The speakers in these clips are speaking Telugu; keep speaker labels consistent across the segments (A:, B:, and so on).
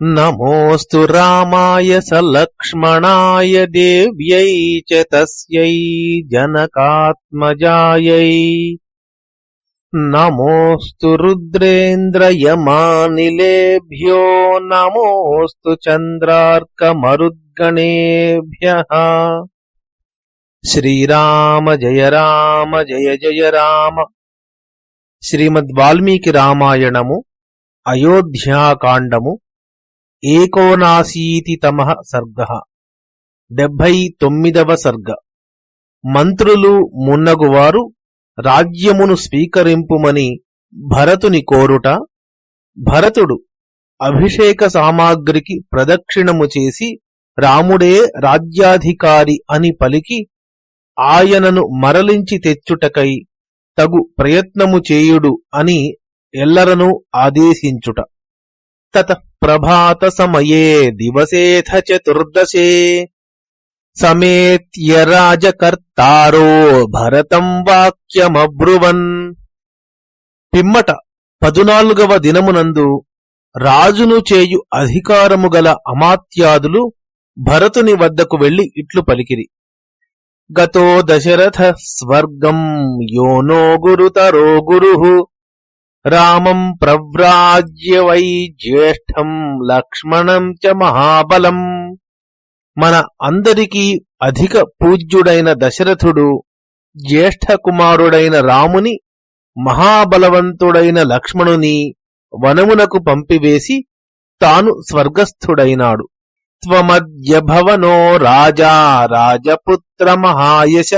A: नमोऽस्तु रामाय सलक्ष्मणाय देव्यै च तस्यै जनकात्मजायै नमोऽस्तु रुद्रेन्द्रयमानिलेभ्यो नमोऽस्तु चन्द्रार्कमरुद्गणेभ्यः श्रीराम जय राम जय जय राम శ్రీమద్వాల్మీకి రామాయణము అయోధ్యాకాండము ఏకోనాశీతితమ సర్గ. డెబ్భై తొమ్మిదవ సర్గ. మంత్రులు మున్నగువారు రాజ్యమును స్వీకరింపుమని భరతుని కోరుట భరతుడు అభిషేక సామాగ్రికి ప్రదక్షిణము చేసి రాముడే రాజ్యాధికారి అని పలికి ఆయనను మరలించి తెచ్చుటకై తగు ప్రయత్నము చేయుడు అని ఎల్లరనూ ఆదేశించుట. తత ప్రభాత సమయే దివసేథ చతుర్దశే సమేత్య రాజకర్తారో భరతం వాక్యమబ్రువన్ పిమ్మట పదునాలుగవ దినమునందు రాజును చేయు అధికారము గల అమాత్యాదులు భరతుని వద్దకు వెళ్ళి ఇట్లు పలికిరి। గతో దశరథ స్వర్గం యోనో గురుతరో గురు రామం ప్రవ్రాజ్య వై జ్యేష్ఠం లక్ష్మణం చ మహాబలం. మన అందరికీ అధిక పూజ్యుడైన దశరథుడు జ్యేష్ఠ కుమారుడైన రాముని మహాబలవంతుడైన లక్ష్మణుని వనమునకు పంపివేసి తాను స్వర్గస్థుడైనాడు. త్వమద్య భవనో రాజా రాజపుత్ర మహాయశ.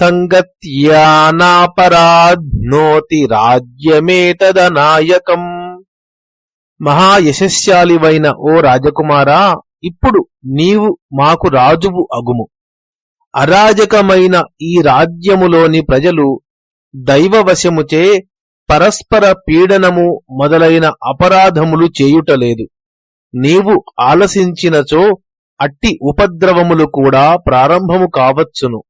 A: సంగత్యానాపరాధ్నోతి రాజ్యమేతదనాయకం. మహాయశస్శాలివైన ఓ రాజకుమారా ఇప్పుడు నీవు మాకు రాజువు అగుము. అరాజకమైన ఈ రాజ్యములోని ప్రజలు దైవవశముచే పరస్పర పీడనము మొదలైన అపరాధములు చేయుటలేదు. నీవు ఆలసించినచో అట్టి ఉపద్రవములు కూడా ప్రారంభము కావచ్చును.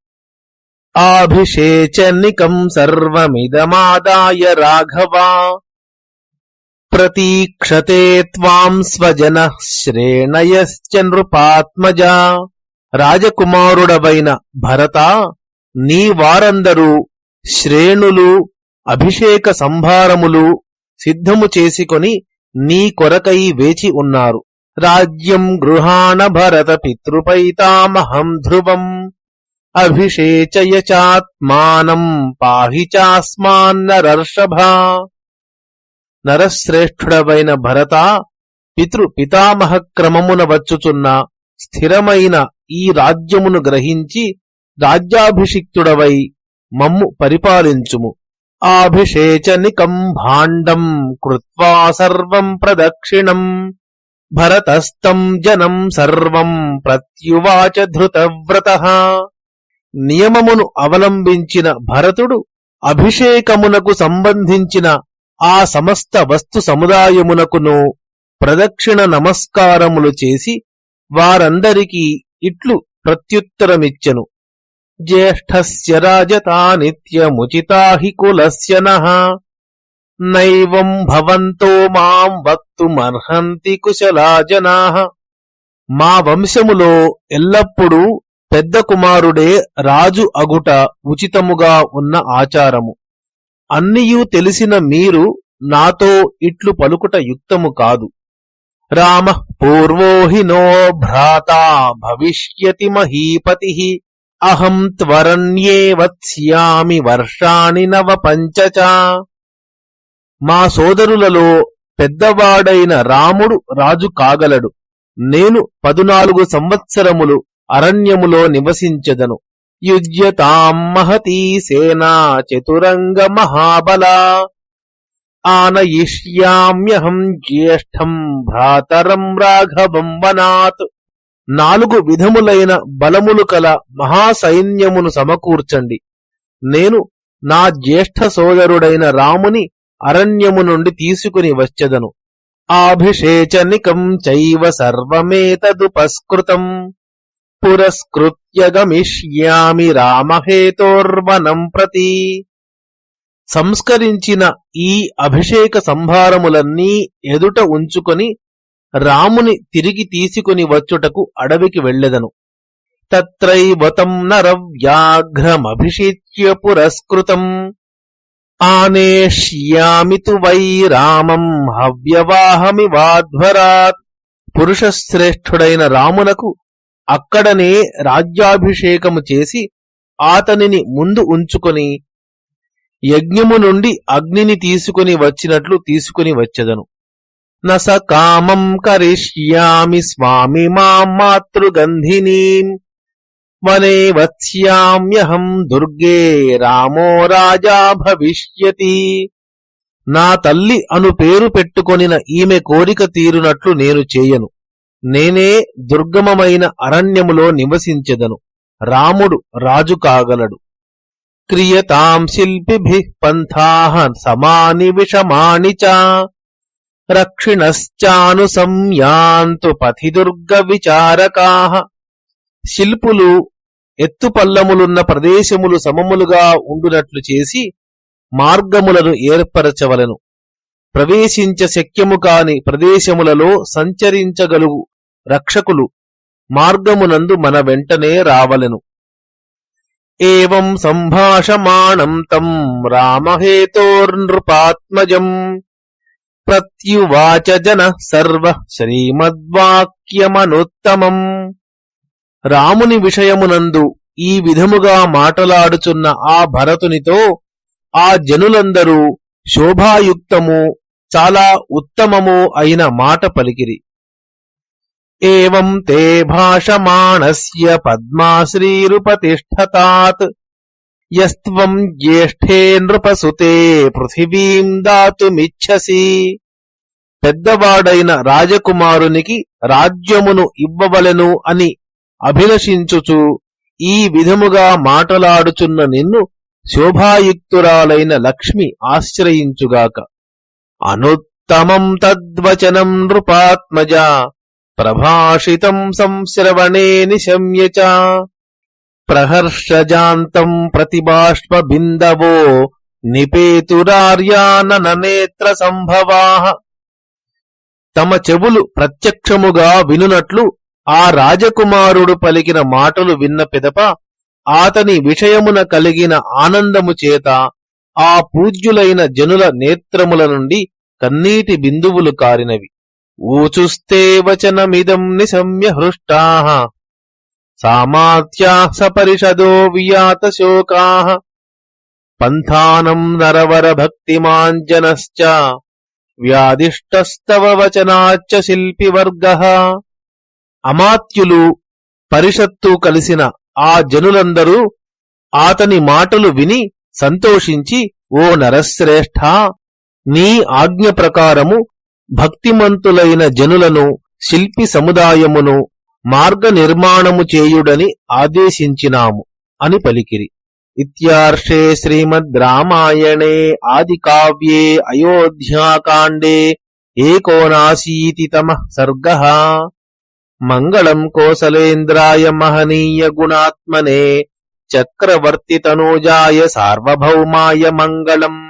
A: ఆభిషేచనికం సర్వమిదమాదాయ రాఘవా. ప్రతీక్షతే త్వాం స్వజన శ్రేణయశ్చ నృపాత్మజ. రాజకుమారుడవైన భరత నీ వారందరూ శ్రేణులు అభిషేక సంభారములు సిద్ధము చేసుకొని నీ కొరకై వేచి ఉన్నారు. రాజ్యం గృహాణ భరత పితృపైతామహం ధ్రువం. అభిషేచయ చాత్మానం పాహి చాస్మాన్నరర్షభ నరశ్రేష్ఠుడవైన భరత పితృ పితామహ క్రమమున వచ్చుచున్న స్థిరమైన ఈ రాజ్యమును గ్రహించి రాజ్యాభిషిక్తుడవై మమ్ము పరిపాలించుము. ఆభిషేచనికం భాండం కృత్వా సర్వం ప్రదక్షిణం. భరతస్తం జనం సర్వం ప్రత్యువాచ ధృతవ్రత. నియమమును అవలంబించిన భరతుడు అభిషేకమునకు సంబంధించిన ఆ సమస్త వస్తు సముదాయమునకును ప్రదక్షిణ నమస్కారములు చేసి వారందరికీ ఇట్లు ప్రత్యుత్తరమిచ్చెను. జ్యేష్ఠస్య రాజతా నిత్యముచితా కులస్య నః. నైవం భవంతో మాం వక్తుమర్హంతి కుశలా జనాః మా వంశములో ఎల్లప్పుడూ పెద్ద కుమారుడే రాజు అగుట ఉచితముగా ఉన్న ఆచారము. అన్నియూ తెలిసిన మీరు నాతో ఇట్లు పలుకుట యుక్తము కాదు. రామ పూర్వోహినో భ్రాతా భవిష్యతి మహీపతి. అహం త్వరణ్యే వత్స్యామి వర్షాణి నవ పంచచ. మా సోదరులలో పెద్దవాడైన రాముడు రాజు కాగలడు. నేను పదునాలుగు సంవత్సరములు అరణ్యములో నివసించెదను. యుజ్యతాం మహతీ సేనా చతురంగ మహాబలా. ఆనయిష్యామ్యహం జ్యేష్ఠం భ్రాతరం రాఘవం వనాత్. నాలుగు విధములైన బలములు కల మహాసైన్యమును సమకూర్చండి. నేను నా జ్యేష్ఠ సోదరుడైన రాముని అరణ్యము నుండి తీసుకుని వచ్చెదను. ఆభిషేచనికం చైవ సర్వమేతదుపస్కృతం. పురస్కృత్య గమిష్యామి రామహేతోర్వనం ప్రతి. సంస్కరించిన ఈ అభిషేక సంభారములన్నీ ఎదుట ఉంచుకొని రాముని తిరిగి తీసుకుని వచ్చుటకు అడవికి వెళ్ళెదను. తత్రైవతం నరవ్యాఘ్రమభిషిచ్య పురస్కృతం. ఆనేష్యామి తు వై రామం హవ్యవాహమి వాధ్వరాత్ పురుషశ్రేష్ఠుడైన రామునకు అక్కడనే రాజ్యాభిషేకము చేసి ఆతనిని ముందు ఉంచుకొని యజ్ఞము నుండి అగ్నిని తీసుకుని వచ్చినట్లు తీసుకుని వచ్చెదను. నస కామం కరిష్యామి స్వామి మాం మాతృగంధినీం వనే వత్స్యామ్యహం దుర్గే రామో రాజా భవిష్యతి. నా తల్లి అను పేరు పెట్టుకొనిన ఈమె కోరిక తీరునట్లు నేను చేయను. నేనే దుర్గమమైన అరణ్యములో నివసించెదను. రాముడు రాజు కాగలడు. క్రియతాం శిల్పిభి పంథా సమాని విషమాణి చ. పథి పథిదుర్గ విచారకా. శిల్పులు ఎత్తుపల్లములున్న ప్రదేశములు సమములుగా ఉండునట్లు చేసి మార్గములను ఏర్పరచవలను. ప్రవేశించ శక్యము కాని ప్రదేశములలో సంచరించగలుగు రక్షకులు మార్గమునందు మన వెంటనే రావలెను. ఏం సంభాషమాణం తం రామహేతోర్నృపాత్మజం ప్రత్యువాచ జన సర్వ శ్రీమద్వాక్యమనుత్తమం. రాముని విషయమునందు ఈ విధముగా మాటలాడుచున్న ఆ భరతునితో ఆ జనులందరూ శోభాయుక్తము చాలా ఉత్తమము అయిన మాట పలికిరి. ఏం తే భాషమాణస్య పద్మాశ్రీరుపతిష్ఠతాత్ యస్త్వం జ్యేష్ఠే నృపసుతే పృథివీం దాతుమిచ్చసి పెద్దవాడైన రాజకుమారునికి రాజ్యమును ఇవ్వవలెను అని అభిలషించుచు ఈ విధముగా మాటలాడుచున్న నిన్ను శోభాయుక్తురాలైన లక్ష్మి ఆశ్రయించుగాక. అనుత్తమం తద్వచనం నృపాత్మజ. ప్రభాషితం సంశ్రవణే నిశమ్య చ. ప్రహర్షజాంతం ప్రతిబాష్పబిందవో బిందవో నేత్ర సంభవా. తమ చెవులు ప్రత్యక్షముగా వినునట్లు ఆ రాజకుమారుడు పలికిన మాటలు విన్న పిదప ఆతని విషయమున కలిగిన ఆనందము చేత ఆ పూజ్యులైన జనుల నేత్రముల నుండి కన్నీటి బిందువులు కారినవి. ఊచుస్తే వచనమిదం నిశమ్య హృష్టా సామాత్యా సపరిషదో వియాత శోకా పంథానం నరవర భక్తిమాంజనశ్చ వ్యాధిష్టస్తవ వచనాచ్చ శిల్పివర్గ అమాత్యులు పరిషత్తు కలిసిన ఆ జనులందరూ ఆతని మాటలు విని సంతోషించి ఓ నరశ్రేష్ఠ నీ ఆజ్ఞ ప్రకారము భక్తిమంతులైన జనులను శిల్పి సముదాయమును మార్గ నిర్మాణము చేయుడని ఆదేశించినాము అని పలికిరి. ఇత్యార్షే శ్రీమద్ రామాయణే ఆది కావ్యే అయోధ్యాకాండే ఏకోనాశీతితమ సర్గ. మంగళం కోసలేంద్రాయ మహనీయ గుణాత్మనే చక్రవర్తి తనూజాయ సార్వభౌమాయ మంగళం.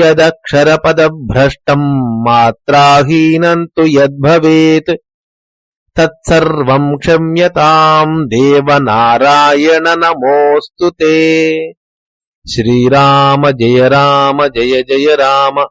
A: यदक्षरपदभ्रष्टम् मात्राहीनम् तु यद्भवेत् तत्सर्वम् क्षम्यताम् देवनारायण नमोऽस्तु ते श्रीराम जय राम जय जय राम